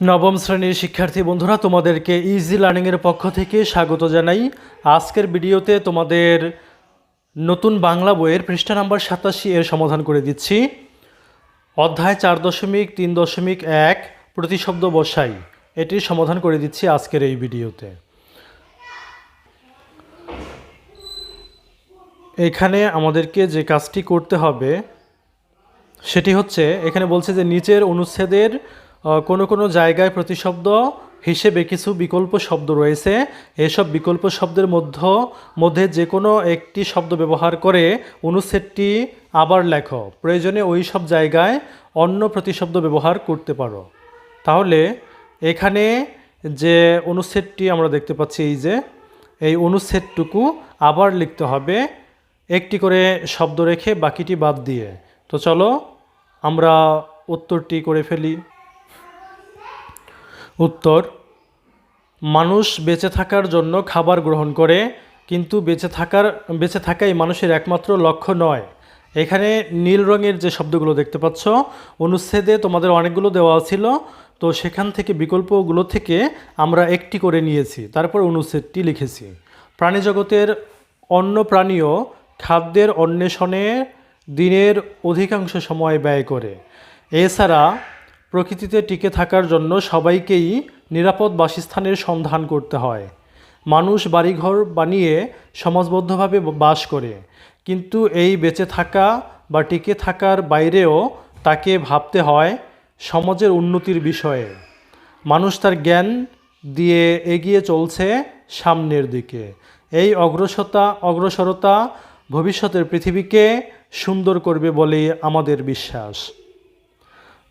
নবম শ্রেণির শিক্ষার্থী বন্ধুরা, তোমাদেরকে ইজি লার্নিংয়ের পক্ষ থেকে স্বাগত জানাই। আজকের ভিডিওতে তোমাদের নতুন বাংলা বইয়ের পৃষ্ঠা নাম্বার সাতাশি এর সমাধান করে দিচ্ছি। অধ্যায় চার দশমিক তিন দশমিক এক, প্রতিশব্দ বসাই। এটির সমাধান করে দিচ্ছি আজকের এই ভিডিওতে। এখানে আমাদেরকে যে কাজটি করতে হবে, সেটি হচ্ছে, এখানে বলছে যে, নিচের অনুচ্ছেদের কোনো কোনো জায়গায় প্রতিশব্দ হিসেবে কিছু বিকল্প শব্দ রয়েছে। এসব বিকল্প শব্দের মধ্য, মধ্যে যে কোনো একটি শব্দ ব্যবহার করে অনুচ্ছেদটি আবার লেখো। প্রয়োজনে ওই সব জায়গায় অন্য প্রতিশব্দ ব্যবহার করতে পারো। তাহলে এখানে যে অনুচ্ছেদটি আমরা দেখতে পাচ্ছি, এই যে, এই অনুচ্ছেদটুকু আবার লিখতে হবে। একটি করে শব্দ রেখে বাকিটি বাদ দিয়ে। তো চলো আমরা উত্তরটি করে ফেলি। উত্তর, মানুষ বেঁচে থাকার জন্য খাবার গ্রহণ করে, কিন্তু বেঁচে থাকার, বেঁচে থাকাই মানুষের একমাত্র লক্ষ্য নয়। এখানে নীল রঙের যে শব্দগুলো দেখতে পাচ্ছ, অনুচ্ছেদে তোমাদের অনেকগুলো দেওয়া ছিল, তো সেখান থেকে বিকল্পগুলো থেকে আমরা একটি করে নিয়েছি, তারপর অনুচ্ছেদটি লিখেছি। প্রাণীজগতের অন্য প্রাণীও খাদ্যের অন্বেষণে দিনের অধিকাংশ সময় ব্যয় করে। এছাড়া প্রকৃতিতে টিকে থাকার জন্য সবাইকেই নিরাপদ বাসস্থানের সন্ধান করতে হয়। মানুষ বাড়িঘর বানিয়ে সমাজবদ্ধভাবে বাস করে। কিন্তু এই বেঁচে থাকা বা টিকে থাকার বাইরেও তাকে ভাবতে হয় সমাজের উন্নতির বিষয়ে। মানুষ তার জ্ঞান দিয়ে এগিয়ে চলছে সামনের দিকে। এই অগ্রসতা, অগ্রসরতা ভবিষ্যতের পৃথিবীকে সুন্দর করবে বলে আমাদের বিশ্বাস।